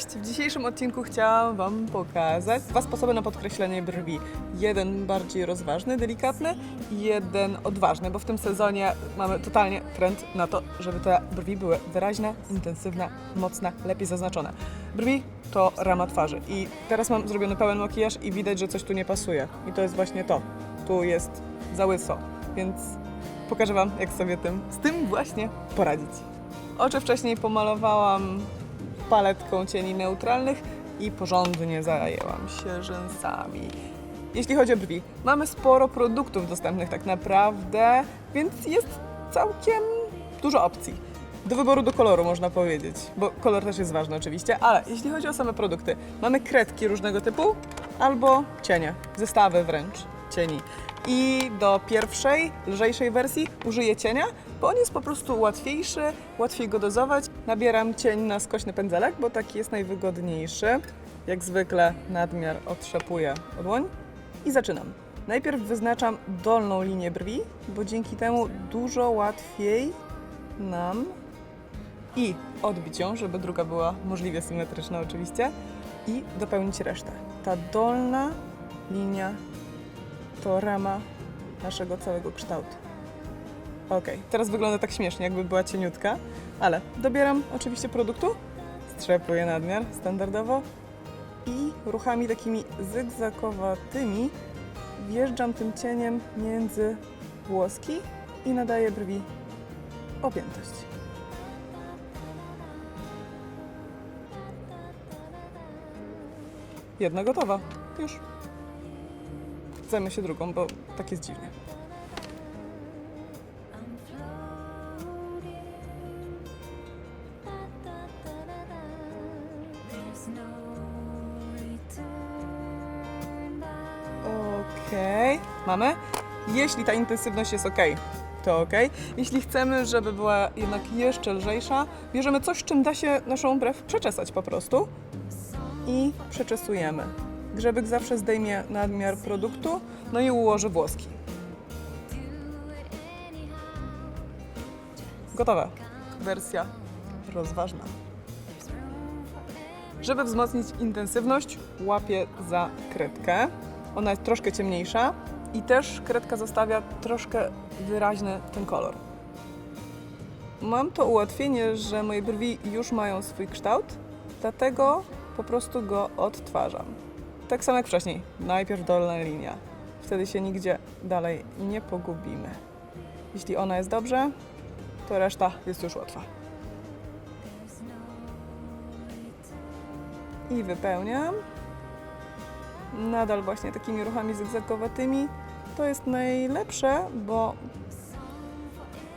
Cześć! W dzisiejszym odcinku chciałam Wam pokazać dwa sposoby na podkreślenie brwi. Jeden bardziej rozważny, delikatny i jeden odważny, bo w tym sezonie mamy totalnie trend na to, żeby te brwi były wyraźne, intensywne, mocne, lepiej zaznaczone. Brwi to rama twarzy i teraz mam zrobiony pełen makijaż i widać, że coś tu nie pasuje. I to jest właśnie to. Tu jest za łyso, więc pokażę Wam, jak sobie tym, z tym właśnie poradzić. Oczy wcześniej pomalowałam paletką cieni neutralnych i porządnie zajęłam się rzęsami. Jeśli chodzi o brwi, mamy sporo produktów dostępnych tak naprawdę, więc jest całkiem dużo opcji. Do wyboru do koloru można powiedzieć, bo kolor też jest ważny oczywiście, ale jeśli chodzi o same produkty, mamy kredki różnego typu albo cienie, zestawy wręcz cieni. I do pierwszej, lżejszej wersji użyję cienia, bo on jest po prostu łatwiejszy, łatwiej go dozować. Nabieram cień na skośny pędzelek, bo taki jest najwygodniejszy. Jak zwykle nadmiar otrzepuję dłoń i zaczynam. Najpierw wyznaczam dolną linię brwi, bo dzięki temu dużo łatwiej nam i odbić ją, żeby druga była możliwie symetryczna oczywiście i dopełnić resztę. Ta dolna linia to rama naszego całego kształtu. Ok, teraz wygląda tak śmiesznie, jakby była cieniutka, ale dobieram oczywiście produktu, strzepuję nadmiar standardowo i ruchami takimi zygzakowatymi wjeżdżam tym cieniem między włoski i nadaję brwi objętość. Jedna gotowa. Już. Zajmę się drugą, bo tak jest dziwnie. Okej, mamy. Jeśli ta intensywność jest ok, to ok. Jeśli chcemy, żeby była jednak jeszcze lżejsza, bierzemy coś, czym da się naszą brew przeczesać po prostu i przeczesujemy. Grzebyk zawsze zdejmie nadmiar produktu, no i ułoży włoski. Gotowe. Wersja rozważna. Żeby wzmocnić intensywność, łapię za kredkę. Ona jest troszkę ciemniejsza i też kredka zostawia troszkę wyraźny ten kolor. Mam to ułatwienie, że moje brwi już mają swój kształt, dlatego po prostu go odtwarzam. Tak samo jak wcześniej. Najpierw dolna linia. Wtedy się nigdzie dalej nie pogubimy. Jeśli ona jest dobrze, to reszta jest już łatwa. I wypełniam. Nadal właśnie takimi ruchami zygzakowatymi. To jest najlepsze, bo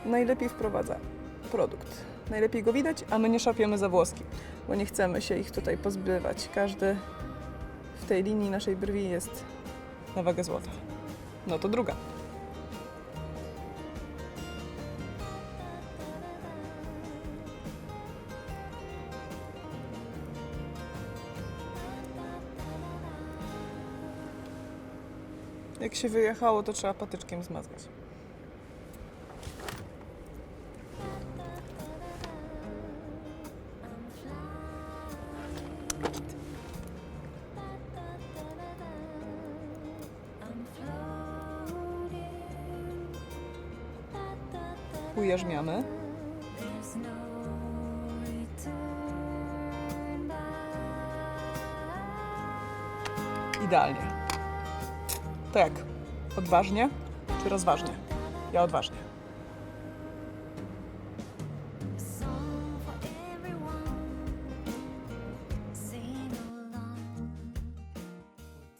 najlepiej wprowadza produkt. Najlepiej go widać, a my nie szapiemy za włoski, bo nie chcemy się ich tutaj pozbywać. Każdy w tej linii naszej brwi jest na wagę złota. No to druga. Jak się wyjechało, to trzeba patyczkiem zmazgać. Ujarzmiamy. Idealnie. To jak? Odważnie czy rozważnie? Ja odważnie.